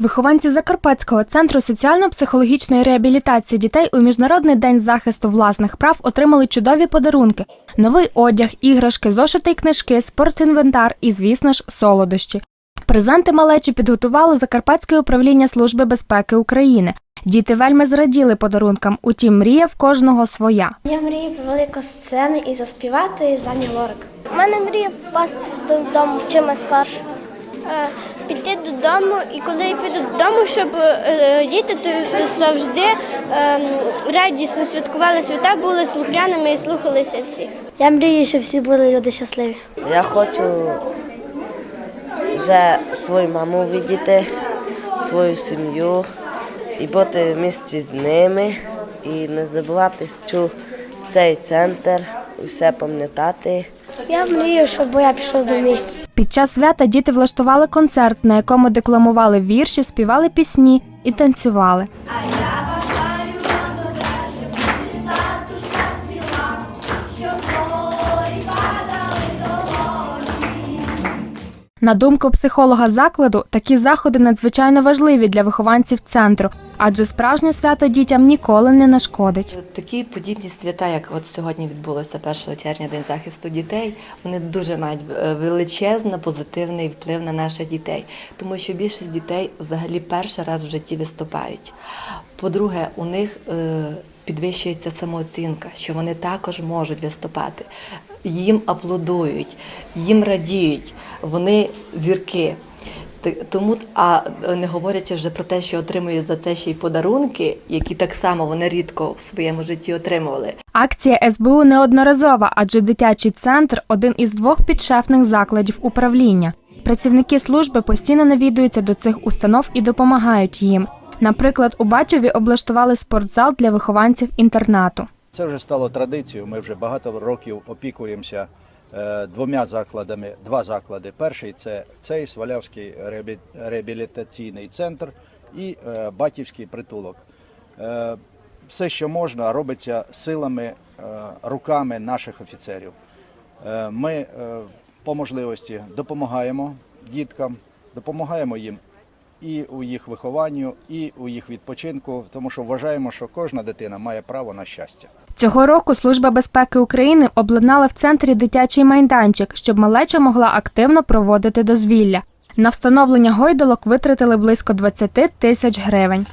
Вихованці Закарпатського центру соціально-психологічної реабілітації дітей у Міжнародний день захисту власних прав отримали чудові подарунки: новий одяг, іграшки, зошити й книжки, спортінвентар і, звісно ж, солодощі. Презенти малечі підготувало Закарпатське управління Служби безпеки України. Діти вельми зраділи подарункам, утім, мрія в кожного своя. Я мрію про велику сцену і заспівати Зані Лорак. У мене мрія попасти додому чимось скорше. Е, Піти додому, і коли я піду додому, щоб е, діти то завжди е, радісно святкували свята, були слухняними і слухалися всіх. Я мрію, щоб всі були люди щасливі. Я хочу вже свою маму видіти, свою сім'ю і бути в місті з ними, і не забувати, що цей центр, все пам'ятати. Я мрію, щоб я пішов до мій. Під час свята діти влаштували концерт, на якому декламували вірші, співали пісні і танцювали. На думку психолога закладу, такі заходи надзвичайно важливі для вихованців центру, адже справжнє свято дітям ніколи не нашкодить. Такі подібні свята, як от сьогодні відбулося 1 червня, День захисту дітей, вони дуже мають е, величезний позитивний вплив на наших дітей, тому що більшість дітей взагалі перший раз в житті виступають. По-друге, у них е, підвищується самооцінка, що вони також можуть виступати. Їм аплодують, їм радіють, вони зірки. Тому, а не говорячи вже про те, що отримують за це ще й подарунки, які так само вони рідко в своєму житті отримували. Акція СБУ неодноразова, адже дитячий центр один із двох підшефних закладів управління. Працівники служби постійно навідуються до цих установ і допомагають їм. Наприклад, у Бачові облаштували спортзал для вихованців інтернату. Це вже стало традицією. Ми вже багато років опікуємося е, двома закладами. Два заклади. Перший це цей Свалявський реабілітаційний центр і е, Батьківський притулок. Е, Все, що можна, робиться силами, руками наших офіцерів. Ми по можливості допомагаємо діткам, допомагаємо їм і у їх вихованню, і у їх відпочинку, тому що вважаємо, що кожна дитина має право на щастя. Цього року Служба безпеки України обладнала в центрі дитячий майданчик, щоб малеча могла активно проводити дозвілля. На встановлення гойдолок витратили близько 20 тисяч гривень.